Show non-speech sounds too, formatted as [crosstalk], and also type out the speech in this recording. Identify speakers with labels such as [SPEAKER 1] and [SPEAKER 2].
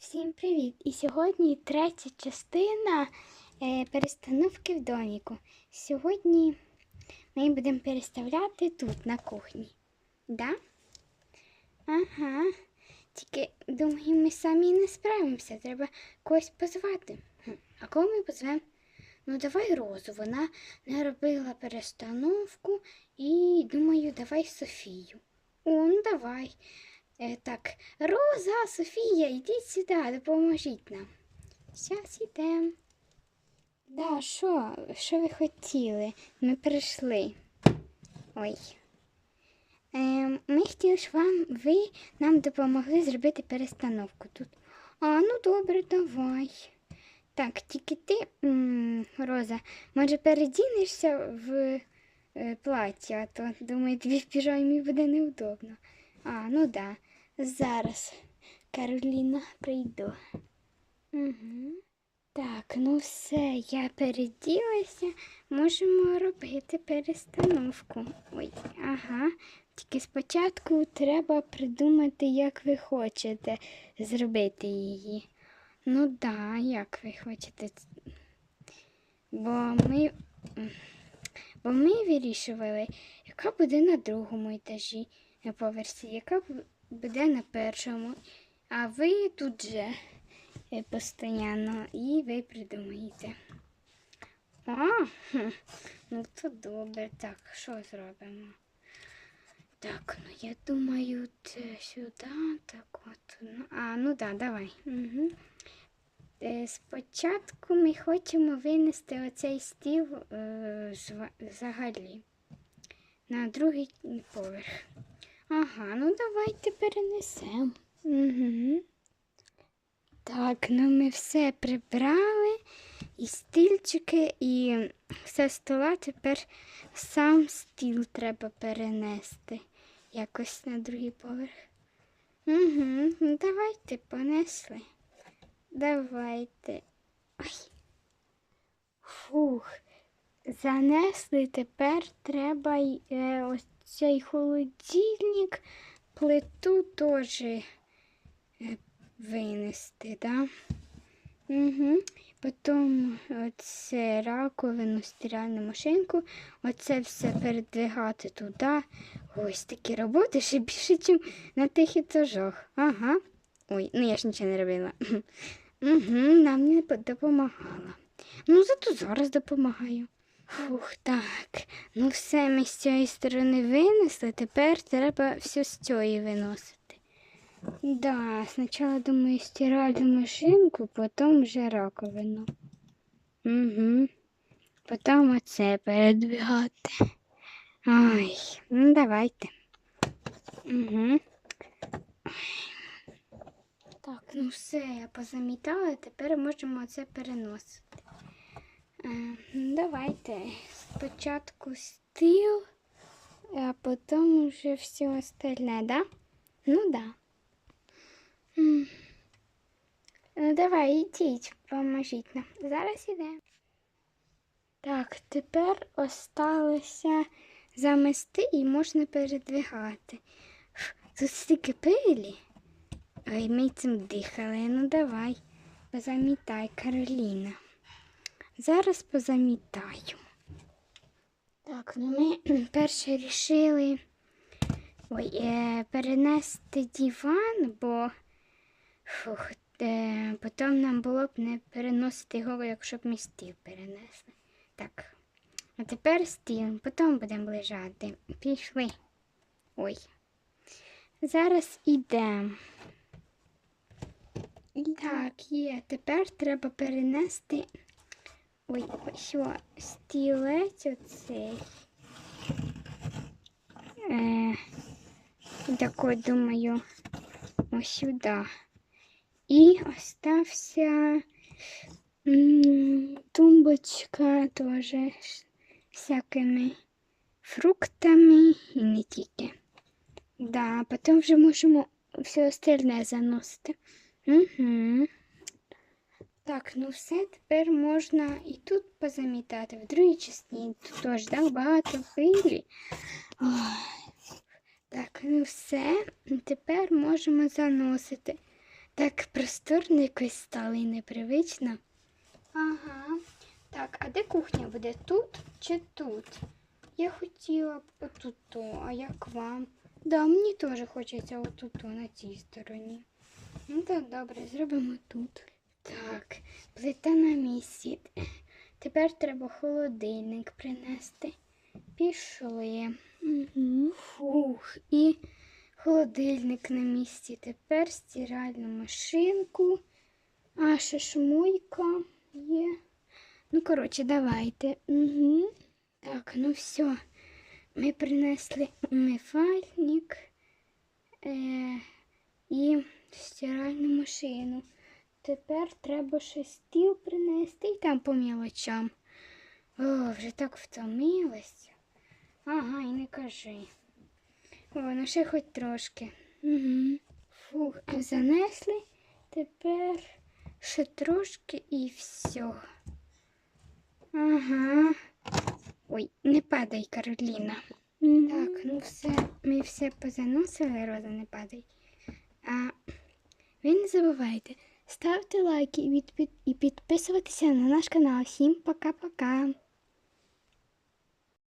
[SPEAKER 1] Всім привіт! І сьогодні третя частина е, перестановки в доміку. Сьогодні ми будемо переставляти тут, на кухні. Да? Ага. Тільки, думаю, ми самі не справимося. Треба когось позвати. А кого ми позвемо? Ну, давай Розу. Вона не робила перестановку і думаю, давай Софію. О, ну давай. Е, так, Роза, Софія, йдіть сюди, допоможіть нам. Зараз йдемо. Да, що, що ви хотіли? Ми прийшли. Ой. Ем, ми хотіли, щоб вам, ви нам допомогли зробити перестановку тут. А, ну добре, давай. Так, тільки ти, м, Роза, може передінешся в е, плаття, а то, думаю, тобі в піжамі буде неудобно. А, ну да. Зараз, Кароліна, прийду. Угу. Так, ну все, я переділася. Можемо робити перестановку. Ой, ага. Тільки спочатку треба придумати, як ви хочете зробити її. Ну да, як ви хочете. Бо ми, бо ми вирішували, яка буде на другому етажі на поверсі, яка буде на першому. А ви тут же е, постійно і ви придумаєте. А, ну то добре. Так, що зробимо? Так, ну я думаю, це сюди, так от. Ну, а, ну да, давай. Угу. Спочатку ми хочемо винести оцей стіл е, взагалі на другий поверх. Ага, ну давайте перенесемо. Угу. Так, ну ми все прибрали, і стільчики, і все стола. Тепер сам стіл треба перенести якось на другий поверх. Угу, ну давайте понесли. Давайте. Ой. Фух. Занесли, тепер треба е, ось цей холодильник, плиту теж е, винести, да? Угу. Потім оце раковину, стиральну машинку, оце все передвигати туди. Ось такі роботи ще більше, ніж на тих етажах. Ага. Ой, ну я ж нічого не робила. Угу, нам не допомагала. Ну, зато зараз допомагаю. Фух, так. Ну все ми з цієї сторони винесли, тепер треба все з цієї виносити. Да, спочатку думаю стиральну машинку, потім вже раковину. Угу. Потім оце передвигати. Ой, ну давайте. Угу. Так, ну все, я позамітала, тепер можемо це переносити. Е, давайте спочатку стіл, а потім вже все остальне, да? Ну да. Ну давай, ідіть, поможіть нам. Зараз ідемо. Так, тепер осталося замести і можна передвигати. Тут стільки пилі. Ой, ми цим дихали. Ну давай, позамітай, Кароліна. Зараз позамітаю. Так, ну ми [clears throat] перше рішили ой, е, перенести диван, бо фух, е, потім нам було б не переносити його, якщо б ми стіл перенесли. Так. А тепер стіл, потім будемо лежати. Пішли. Ой. Зараз ідемо. Так, є. Тепер треба перенести. Ой, що, стілець оцей. Е, так думаю, ось сюди. І остався м, тумбочка теж всякими фруктами і не тільки. Да, потім вже можемо все остальне заносити. Угу. Так, ну все, тепер можна і тут позамітати, в другій частині. Тут теж так багато пилі. Так, ну все, тепер можемо заносити. Так просторно якось стало і непривично. Ага. Так, а де кухня буде? Тут чи тут? Я хотіла б отут, а як вам? Да, мені теж хочеться отут, на цій стороні. Ну так, добре, зробимо тут. Так, плита на місці. Тепер треба холодильник принести. Пішли. Фух. І холодильник на місці. Тепер стиральну машинку. А, ще шмуйка є. Ну, коротше, давайте. Угу. Так, ну все. Ми принесли умивальник е- і стиральну машину. Тепер треба ще стіл принести і там по мілочам. О, вже так втомилася. Ага, і не кажи. О, ну ще хоч трошки. Угу. Фух, занесли. Тепер ще трошки і все. Ага. Ой, не падай, Кароліна. Так, ну все, ми все позаносили, Роза, не падай. А ви не забувайте ставте лайки і, підписуватися на наш канал. Всім пока-пока.